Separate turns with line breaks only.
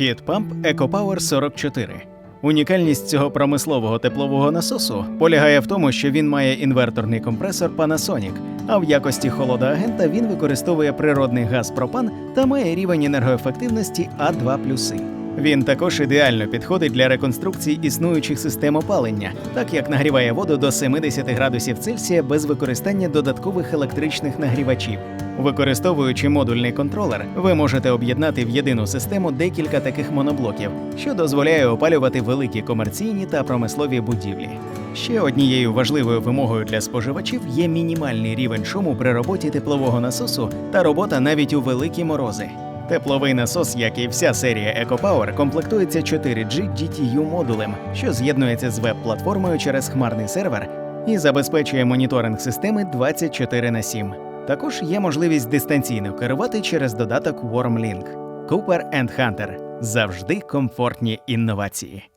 Heat Pump EcoPower 44. Унікальність цього промислового теплового насосу полягає в тому, що він має інверторний компресор Panasonic, а в якості холодоагента він використовує природний газ пропан та має рівень енергоефективності А2+. Він також ідеально підходить для реконструкції існуючих систем опалення, так як нагріває воду до 70 градусів Цельсія без використання додаткових електричних нагрівачів. Використовуючи модульний контролер, ви можете об'єднати в єдину систему декілька таких моноблоків, що дозволяє опалювати великі комерційні та промислові будівлі. Ще однією важливою вимогою для споживачів є мінімальний рівень шуму при роботі теплового насосу та робота навіть у великі морози. Тепловий насос, як і вся серія EcoPower, комплектується 4G DTU модулем, що з'єднується з веб-платформою через хмарний сервер і забезпечує моніторинг системи 24 на 7. Також є можливість дистанційно керувати через додаток WarmLink. Cooper Hunter. завжди комфортні інновації.